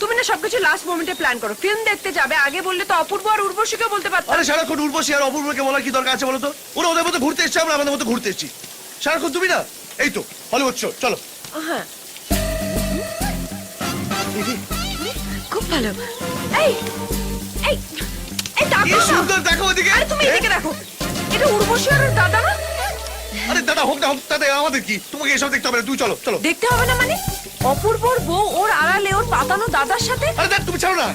তুমি না সবকিছু লাস্ট মোমেন্টে প্ল্যান করো। ফিল্ম দেখতে যাবে আগে বললে তো অপূর্ব আর উর্বশীকে বলতে পারতাম। আরে সারাক্ষণ উর্বশী আর অপূর্বকে বলার কি দরকার আছে বলো তো? ওরা ওদের মধ্যে ঘুরতে এসছে আমরা আমাদের মধ্যে ঘুরতে এসেছি। সারাক্ষণ তুমি না? এই তো হলিউড শো চলো। হ্যাঁ। খুব ভালো। এই এই এই দাদা সুন্দর দেখো ওদিকে। আরে তুমি এদিকে দেখো। এটা উর্বশী আর দাদা না? আরে দাদা হোক না হোক দাদা আমাদের কি? তোমাকে এসব দেখতে হবে না তুই চলো চলো। দেখতে হবে না মানে? অপূর্বর বউ ওর আড়ালে ওর পাতানো দাদার সাথে? আরে দেখ তুমি ছাড়ো না।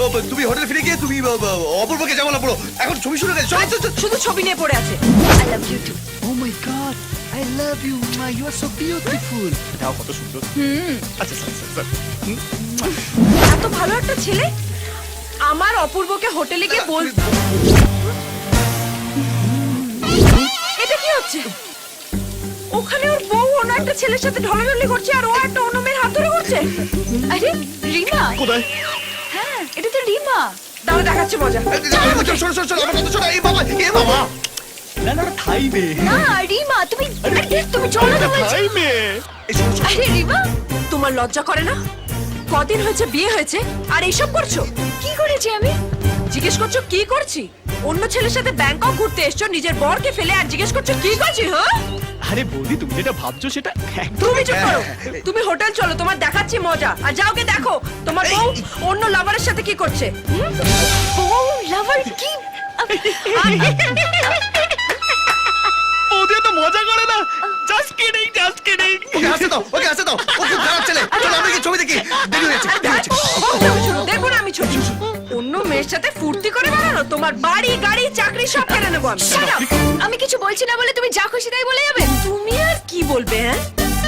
ও, তুমি হোটেলে ফিরে গিয়ে তুমি ও, ও, অপূর্বকে যেমন পড়ো। এখন ছবি শুরু গেছে চলো চলো, চলো। শুধু ছবি নিয়ে পড়ে আছে। I love you too Oh my god, I love you, Ma. You are so beautiful. দাও কত সুন্দর। আচ্ছা স্যার স্যার এত ভালো একটা ছেলে? আমার অপূর্বকে হোটেলে গিয়ে বল এটা কি হচ্ছে? ওখানে ওর বউ অন্য একটা ছেলের সাথে ঢলাঢলি করছে আর ও একটা অন্য মেয়ের হাত ধরে করছে? আরে রিমা। কোথায়? হ্যাঁ এটা তো রিমা। দাঁড়া দেখাচ্ছে মজা। শোনো, শোনো, শোনো, আমার কথা শোনো, এই বাবা, এ বাবা। না না থাই না রিমা তুমি তুমি চলো না আরে রিমা তোমার লজ্জা করে না? কদিন হয়েছে বিয়ে হয়েছে আর এইসব করছ? কি করেছি আমি? জিজ্ঞেস করছ কি করছি? অন্য ছেলের সাথে ব্যাংকক ঘুরতে এসছো নিজের বরকে ফেলে আর জিজ্ঞেস করছ কি করছি হ্যাঁ আরে বৌদি তুমি যেটা ভাবছ সেটা তুমি চুপ করো তুমি হোটেল চলো তোমার দেখাচ্ছি মজা আর যাওকে দেখো তোমার বউ অন্য লাভারের সাথে কি করছে? ও লাভার কি বৌদি তো মজা করে না just kidding just kidding okay হাসতে দাও, ওকে হাসতে দাও। ও খুব খারাপ ছেলে। চলো, আমরা গিয়ে ছবি দেখি। দেরি হয়েছে, দেরি হয়েছে। মেয়ের সাথে ফুর্তি করে বেড়ানো তোমার বাড়ি গাড়ি চাকরি সব কেড়ে নেব আমি। আমি কিছু বলছি না বলে তুমি যা খুশি তাই বলে যাবে? তুমি আর কি বলবে হ্যাঁ?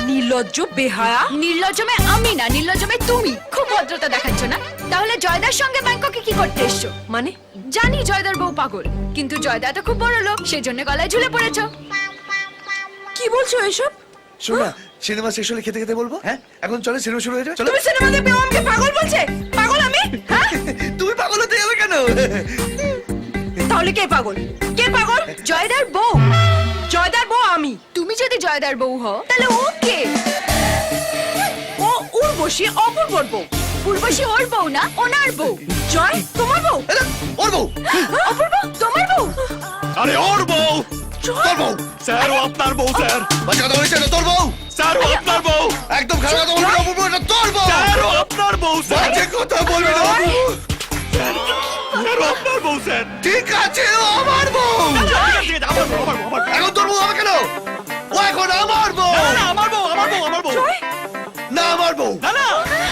নির্লজ্জ বেহায়া। নির্লজ্জমে আমি না নির্লজ্জমে তুমি। খুব ভদ্রতা দেখাচ্ছ না? তাহলে জয়দার সঙ্গে ব্যাংককে কি করতে এসছো? মানে? জানি জয়দার বউ পাগল কিন্তু জয়দা তো খুব বড় লোক সেজন্য গলায় ঝুলে পড়েছো। কি বলছো এসব? শোনো না, সিনেমা শেষ হলে খেতে খেতে বলব? হ্যাঁ? এখন চলো সিনেমা শুরু হয়ে যাবে চলো। তুমি সিনেমা দেখবে আমাকে পাগল বলছে। তাহলে কে পাগল? কে পাগল? জয়দার বউ। জয়দার বউ আমি। তুমি যদি জয়দার বউ হও তাহলে ও কে? ও উর্বশী অপূর্বর বউ। পূর্বশী ওর বউ না ওনার বউ। জয় তোমার বউ? ওর বউ। অপূর্ব তোমার বউ? আরে ওর বউ। তোর বউ। স্যার ও আপনার বউ স্যার। বাচ্চা তোর বউ? বউ স্যার ঠিক আছে ও আমার বউ। ঠিক আছে, আমার বউ আমার বউ আমার এখন তোর বউ হবে কেন? ও এখন আমার বউ। না, না, আমার বউ আমার বউ আমার বউ। না আমার বউ। না না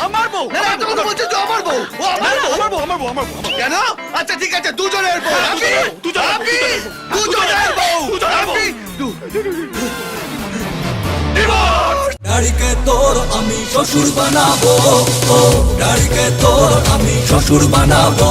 আমার বউ না না আমার তুমি তো আমার বউ। ও আমার বউ। আমার বউ আমার বউ আমার বউ কেন? আচ্ছা ঠিক আছে দুজনের বউ। হ্যাঁ, আপনি দুজনের বউ, আপনি দুজনের বউ। আপনি ডাড়িকে তোর আমি শ্বশুর বানাবো। ও ডাড়িকে তোর আমি শ্বশুর বানাবো।